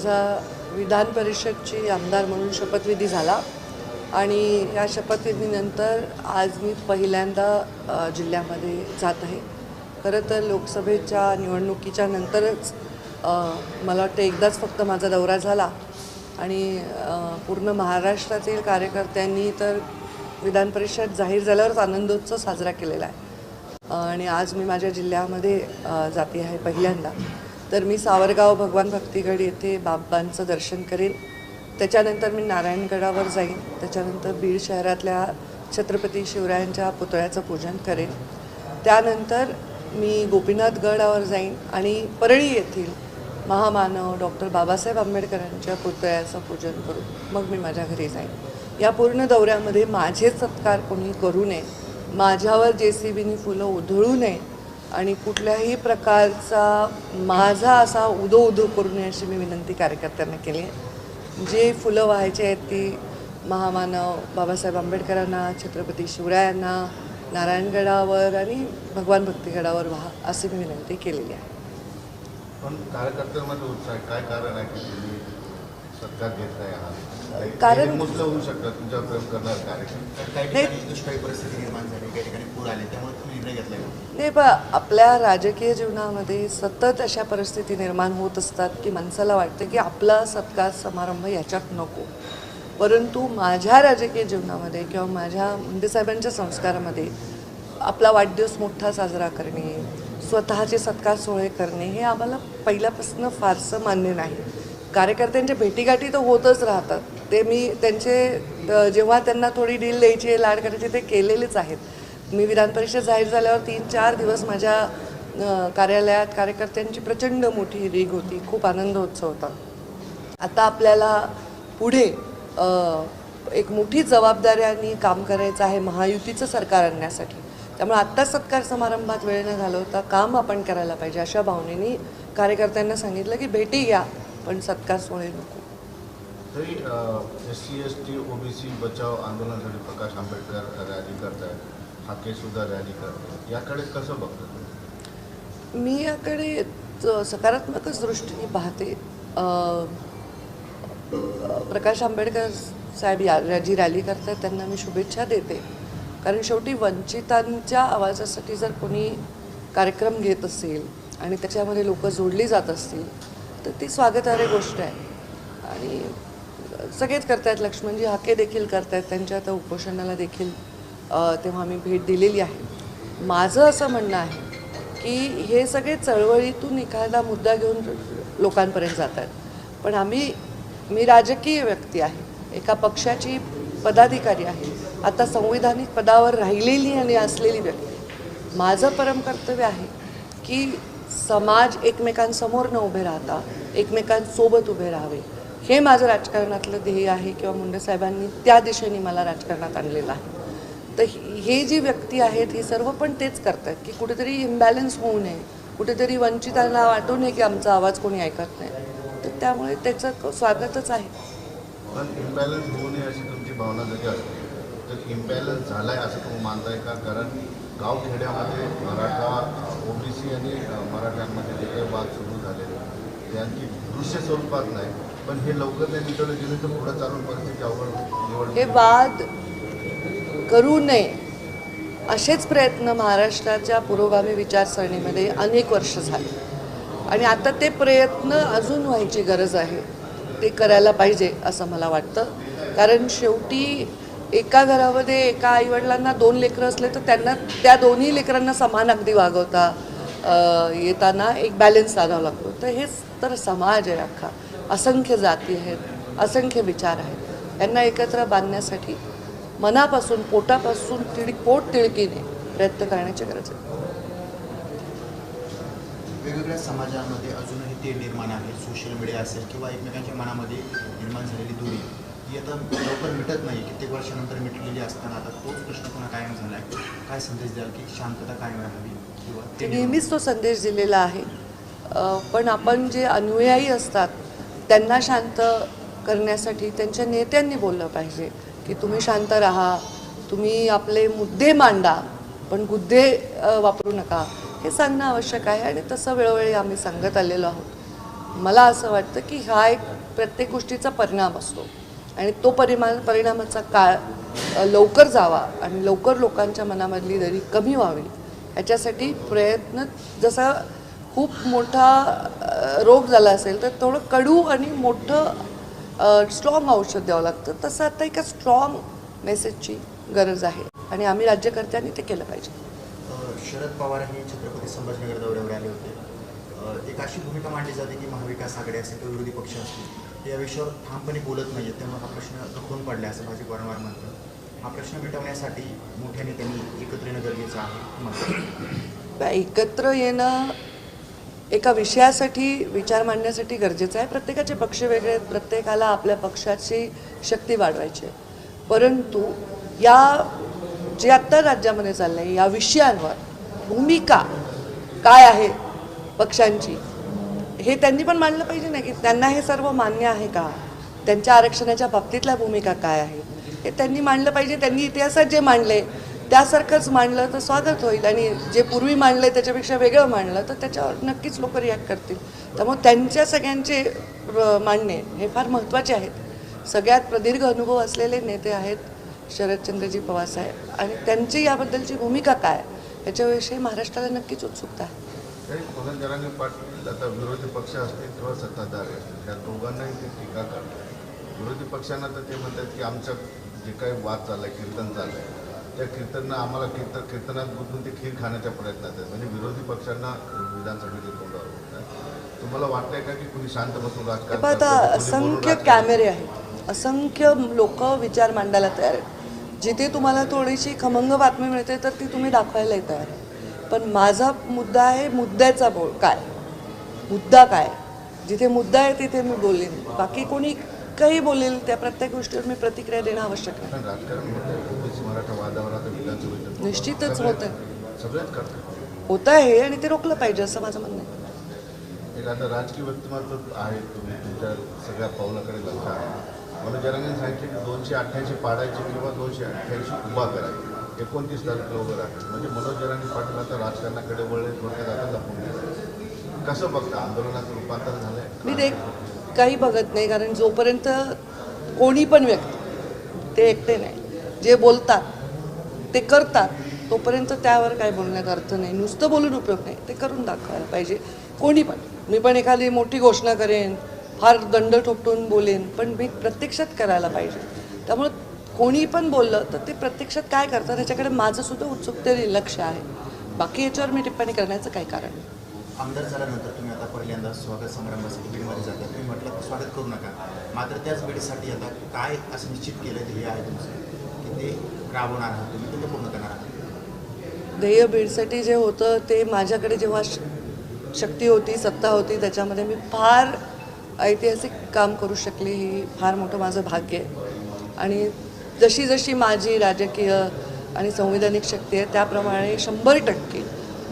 माझा विधान परिषदची आमदार म्हणून शपथविधी झाला. आणि या शपथविधीनंतर आज मी पहिल्यांदा जिल्ह्यामध्ये जात आहे. खरं तर लोकसभेच्या निवडणुकीच्या नंतरच मला वाटतं एकदाच फक्त माझा दौरा झाला. आणि पूर्ण महाराष्ट्रातील कार्यकर्त्यांनी तर विधान परिषद जाहीर झाल्यावरच आनंदोत्सव साजरा केलेला आहे. आणि आज मी माझ्या जिल्ह्यामध्ये जाते आहे पहिल्यांदा. तर मी सावरगाव भगवान भक्तिगड येथे बाबांचं दर्शन करेन त्याच्यानंतर मी नारायणगडावर जाईन. त्याच्यानंतर बीड शहरातल्या छत्रपती शिवरायांच्या पुतळ्याचं पूजन करेन त्यानंतर मी गोपीनाथ गडावर जाईन आणि परळी येथील महामानव डॉक्टर बाबासाहेब आंबेडकरांच्या पुतळ्याचं पूजन करू मग मी माझ्या घरी जाईन. या पूर्ण दौऱ्यामध्ये माझे सत्कार कोणी करू नये. माझ्यावर जे सी बीनी फुलं उधळू नये. आणि कुठल्याही प्रकारचा माझा असा उदो उदो करू नये अशी मी विनंती कार्यकर्त्यांना केली आहे. जे फुलं व्हायचे आहेत ती महामानव बाबासाहेब आंबेडकरांना छत्रपती शिवरायांना नारायणगडावर आणि भगवान भक्तिगडावर व्हा अशी मी विनंती केलेली आहे. पण कार्यकर्त्यांमध्ये उत्साह काय कारण आहे घेत नाही आहात. कारण- होऊ शकतात प्रेम करणार नाही. ठिकाणी दुष्काळी परिस्थिती निर्माण झाली काही ठिकाणी पूर आले त्यामुळे तुम्ही निर्णय घेतलाय नाही पण आपल्या राजकीय जीवनामध्ये सतत अशा परिस्थिती निर्माण होत असतात की माणसाला वाटतं की आपला सत्कार समारंभ याच्यात नको. परंतु माझ्या राजकीय जीवनामध्ये किंवा माझ्या मुंडे साहेबांच्या संस्कारामध्ये आपला वाढदिवस मोठा साजरा करणे स्वतःचे सत्कार सोहळे करणे हे आम्हाला पहिल्यापासून फारसं मान्य नाही. कार्यकर्त्यांच्या भेटीगाठी तर होतच राहतात. ते मी त्यांचे जेव्हा त्यांना थोडी डील द्यायची लाड करायची ते केलेलेच आहेत. मी विधान परिषद जाहीर झाल्यावर तीन चार दिवस माझ्या कार्यालयात कार्यकर्त्यांची प्रचंड मोठी रीग होती. खूप आनंदोत्सव होता. आता आपल्याला पुढे एक मोठी जबाबदाऱ्यांनी काम करायचं आहे महायुतीचं सरकार आणण्यासाठी. त्यामुळे आत्ता सत्कार समारंभात वेळ न घालवता काम आपण करायला पाहिजे अशा भावनेनी कार्यकर्त्यांना सांगितलं की भेटी घ्या. पण सत्कार सोहळे नको. तरी S C S T OBC बचाव आंदोलनासाठी प्रकाश आंबेडकर रॅली करत आहेत रॅली करत याकडे कसं बघता तुम्ही मी याकडे सकारात्मकच दृष्टीने पाहते. प्रकाश आंबेडकर साहेब या जी रॅली करतात त्यांना मी शुभेच्छा देते. कारण शेवटी वंचितांच्या आवाजासाठी जर कोणी कार्यक्रम घेत असेल आणि त्याच्यामध्ये लोक जोडली जात असतील तर ती स्वागतार्ह गोष्ट आहे. आणि सगळेच करतायत लक्ष्मणजी हाके देखील करतायत त्यांच्या आता उपोषणाला देखील तेव्हा मी भेट दिलेली आहे. माझं असं म्हणणं आहे की हे सगळे चळवळीतून एखादा मुद्दा घेऊन लोकांपर्यंत जात आहेत पण आम्ही मी राजकीय व्यक्ती आहे. एका पक्षाची पदाधिकारी आहे. आता संविधानिक पदावर राहिलेली आणि असलेली व्यक्ती. माझं परम कर्तव्य आहे की समाज एकमेकांसमोर न उभे राहता एकमेकांसोबत उभे राहावे. हे माझं राजकारणातलं ध्येय आहे किंवा मुंडे साहेबांनी त्या दिशेने मला राजकारणात आणलेलं आहे. तर हे जी व्यक्ती आहेत हे सर्व पण तेच करतात की कुठेतरी इम्बॅलन्स होऊ नये. कुठेतरी वंचितांना वाटू नये की आमचा आवाज कोणी ऐकत नाही. तर त्यामुळे त्याचं स्वागतच आहे. पण इम्बॅलन्स होऊ नये अशी तुमची भावना जरी असते तर इम्बॅलन्स झालाय असं तुम्ही मानताय का? कारण गावखेड्यामध्ये मराठा ओबीसी आणि मराठ्यांमध्ये जे काही वाद सुरू झालेले त्यांची दृश्य स्वरूपात नाही. पण हे लवकर नाही मिटवलं गेलं तर पुढे चालून परिस्थिती अवघड निवड हे वाद करू नये असेच प्रयत्न महाराष्ट्राच्या पुरोगामी विचारसरणीमध्ये अनेक वर्ष झाले. आणि आता ते प्रयत्न अजून व्हायची गरज आहे. ते करायला पाहिजे असं मला वाटतं. कारण शेवटी एका घरामध्ये एका आईवडिलांना दोन लेकरं असले तर त्यांना त्या दोन्ही लेकरांना समान अगदी वागवता येताना एक बॅलेन्स साधावा लागतो. तर हेच तर समाज आहे अख्खा. असंख्य जाती आहेत असंख्य विचार आहेत. यांना एकत्र बांधण्यासाठी मनापासून पोटापासून तिळ पोट तिळकीने प्रयत्न करण्याची गरज आहे. वेगवेगळ्या समाजामध्ये अजूनही ते निर्माण आहे सोशल मीडिया असेल किंवा एकमेकांच्या मनामध्ये निर्माण झालेली दूरी. ही आता लवकर मिटत नाही कित्येक वर्षानंतर मिटलेली असताना आता तोच प्रश्न पुन्हा कायम झाला आहे काय संदेश द्याल? की शांतता कायम राहावी? किंवा ते नेहमीच तो संदेश दिलेला आहे. पण आपण जे अनुयायी असतात त्यांना शांत करण्यासाठी त्यांच्या नेत्यांनी बोललं पाहिजे की तुम्ही शांत राहा तुम्ही आपले मुद्दे मांडा पण गुद्दे वापरू नका. हे सांगणं आवश्यक आहे आणि तसं वेळोवेळी आम्ही सांगत आलेलो आहोत. मला असं वाटतं की हा एक प्रत्येक गोष्टीचा परिणाम असतो. आणि तो परिमाण परिणामाचा काळ लवकर जावा आणि लवकर लोकांच्या मनामधली दरी कमी व्हावी याच्यासाठी प्रयत्न जसा खूप मोठा रोग झाला असेल तर थोडं कडू आणि मोठं स्ट्रॉंग औषध द्यावं लागतं. तसं आता एका स्ट्रॉंग मेसेजची गरज आहे आणि आम्ही राज्यकर्त्यांनी ते केलं पाहिजे. शरद पवार हे छत्रपती संभाजीनगर दौऱ्यावर आले होते. एक अशी भूमिका मांडली जाते की महाविकास आघाडी असेल किंवा विरोधी पक्ष असतील. या विषयावर ठामपणे बोलत नाही आहेत त्यामुळे हा प्रश्न रखडून पडला असं भाजप वारंवार म्हणतं हा प्रश्न मिटवण्यासाठी मोठ्या नेत्यांनी एकत्र येणं गरजेचं आहे एकत्र येणं एका विषयासाठी विचार मांडण्यासाठी गरजेचं आहे. प्रत्येकाचे पक्ष वेगळे आहेत प्रत्येकाला आपल्या पक्षाची शक्ती वाढवायची आहे. परंतु या जे आत्ता राज्यामध्ये चाललं आहे या विषयांवर भूमिका काय आहे पक्षांची? हे त्यांनी पण मांडलं पाहिजे ना की त्यांना हे सर्व मान्य आहे का? त्यांच्या आरक्षणाच्या बाबतीतल्या भूमिका काय आहे हे त्यांनी मांडलं पाहिजे त्यांनी इतिहासात जे मांडले त्यासारखंच मांडलं तर स्वागत होईल. आणि जे पूर्वी मांडलं त्याच्यापेक्षा वेगळं मांडलं तर त्याच्यावर नक्कीच लोक रिॲक्ट करतील. त्यामुळे त्यांच्या सगळ्यांचे मांडणे हे फार महत्त्वाचे आहेत. सगळ्यात प्रदीर्घ अनुभव असलेले नेते आहेत शरदचंद्रजी पवार साहेब. आणि त्यांची याबद्दलची भूमिका काय? याच्याविषयी महाराष्ट्राला नक्कीच उत्सुकता आहे. आता विरोधी पक्ष असतील किंवा सत्ताधारी असतील. त्या दोघांनाही ते टीका करतात. विरोधी पक्षांना तर ते म्हणतात की आमचं जे काही वाद चाललाय कीर्तन चाललंय त्या कीर्तननं आम्हाला कीर्तन कीर्तनात गुंतून ते खीर खाण्याच्या प्रयत्नात आहेत. म्हणजे विरोधी पक्षांना विधानसभेचे तोंडावर होतात तुम्हाला वाटतंय का की कुणी शांत बसून राजकारण आता असंख्य कॅमेरे आहेत. असंख्य लोक विचार मांडायला तयार आहेत. जिथे तुम्हाला थोडीशी खमंग बातमी मिळते तर ती तुम्ही दाखवायलाही तयार आहे पण माझा मुद्दा आहे मुद्द्याचा बोल काय? मुद्दा काय? जिथे मुद्दा आहे तिथे मी बोलेन. बाकी कोणी काही बोलेल त्या प्रत्येक गोष्टीवर मी प्रतिक्रिया देणं आवश्यक तोंड निश्चितच करतात होत आहे आणि ते रोखलं पाहिजे असं माझं म्हणणं आहे. एक आता राजकीय व्यक्तिमत्व आहे तुम्ही तुमच्या सगळ्या पावलाकडे लक्ष आहे. मनोज जरांगेने सांगितले की दोनशे अठ्ठ्याऐंशी पाडायचे किंवा दोनशे अठ्ठ्याऐंशी उभा करायचे एकोणतीस तारखेला उभं राहते म्हणजे मनोज जरांगे पाटील आता राजकारणाकडे वळले थोडक्यात आता कसं बघता? आंदोलनाचं रूपांतर झालंय? मी ते काही बघत नाही कारण जोपर्यंत कोणी पण व्यक्ती ते एकटे नाही. जे बोलतात ते करतात तोपर्यंत त्यावर काय बोलण्यात अर्थ नाही. नुसतं बोलून उपयोग नाही. ते करून दाखवायला पाहिजे. कोणी पण. मी पण एखादी मोठी घोषणा करेन फार दंड ठोपटून बोलेन पण मी प्रत्यक्षात करायला पाहिजे. त्यामुळं कोणी पण बोललं तर ते प्रत्यक्षात काय करतात त्याच्याकडे माझंसुद्धा उत्सुकतेने लक्ष आहे. बाकी याच्यावर मी टिप्पणी करण्याचं काही कारण नाही. आमदार झाल्यानंतर तुम्ही आता पहिल्यांदा स्वागत समारंभासाठी बीडमध्ये जाता. तुम्ही म्हटलं स्वागत करू नका. मात्र त्याच बीडसाठी आता काय असं निश्चित केलं ते हे आहे तुमचं? की ते राबवणार आहात तुम्ही ते पूर्ण करणार आहात? ध्येय बीडसाठी जे होतं ते माझ्याकडे जेव्हा शक्ती होती सत्ता होती त्याच्यामध्ये मी फार ऐतिहासिक काम करू शकले ही फार मोठं माझं भाग्य आहे. आणि जशी जशी माझी राजकीय आणि संवैधानिक शक्ती आहे त्याप्रमाणे शंभर टक्के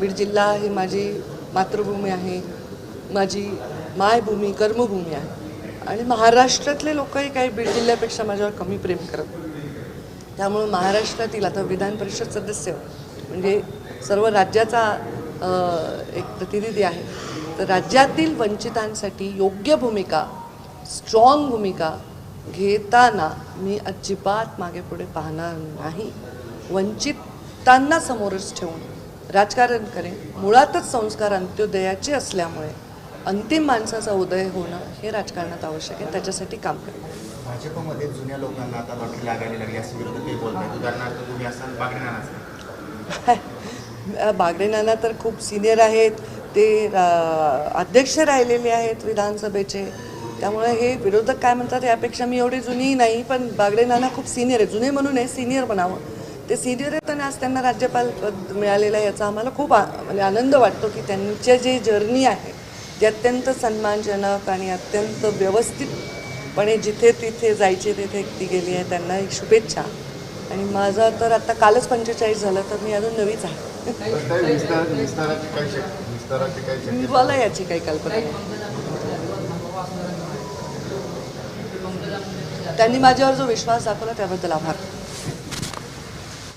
बीड जिल्हा ही माझी मातृभूमी आहे माझी मायभूमी कर्मभूमी आहे. आणि महाराष्ट्रातले लोकही काही बीड जिल्ह्यापेक्षा माझ्यावर कमी प्रेम करत. त्यामुळं महाराष्ट्रातील आता विधान परिषद सदस्य म्हणजे सर्व राज्याचा एक प्रतिनिधी आहे. तर राज्यातील वंचितांसाठी योग्य भूमिका स्ट्रॉंग भूमिका घेताना मी अजिबात मागे पुढे पाहणार नाही. वंचितांना समोरच ठेवून. राजकारण करेन. मुळातच संस्कार अंत्योदयाचे असल्यामुळे अंतिम माणसाचा उदय होणं हे राजकारणात आवश्यक आहे. त्याच्यासाठी काम करेन. भाजपमध्ये जुन्या लोकांना आता लॉटरी लागायला लागली असं विरोधी काही बोलत नाही उदाहरणार्थ तुम्ही असाल बागडे नानाचं बागडे नाना तर खूप सिनियर आहेत. ते अध्यक्ष राहिलेले आहेत विधानसभेचे. त्यामुळे हे विरोधक काय म्हणतात यापेक्षा मी एवढी जुनी नाही पण बागडे नाना खूप सिनियर आहे जुने म्हणून आहे सिनियर बनावं. ते सिनियर आहेत आणि आज त्यांना राज्यपाल पद मिळालेलं आहे याचा आम्हाला खूप आ- म्हणजे आनंद वाटतो की त्यांचे जे जर्नी आहे ते अत्यंत सन्मानजनक आणि अत्यंत व्यवस्थितपणे जिथे तिथे जायचे तिथे ती गेली आहे. त्यांना एक शुभेच्छा. आणि माझं तर आता कालच पंचेचाळीस झालं तर मी अजून नवीच आहे. मला याची काही कल्पना त्यांनी माझ्यावर जो विश्वास दाखवला त्याबद्दल आभार.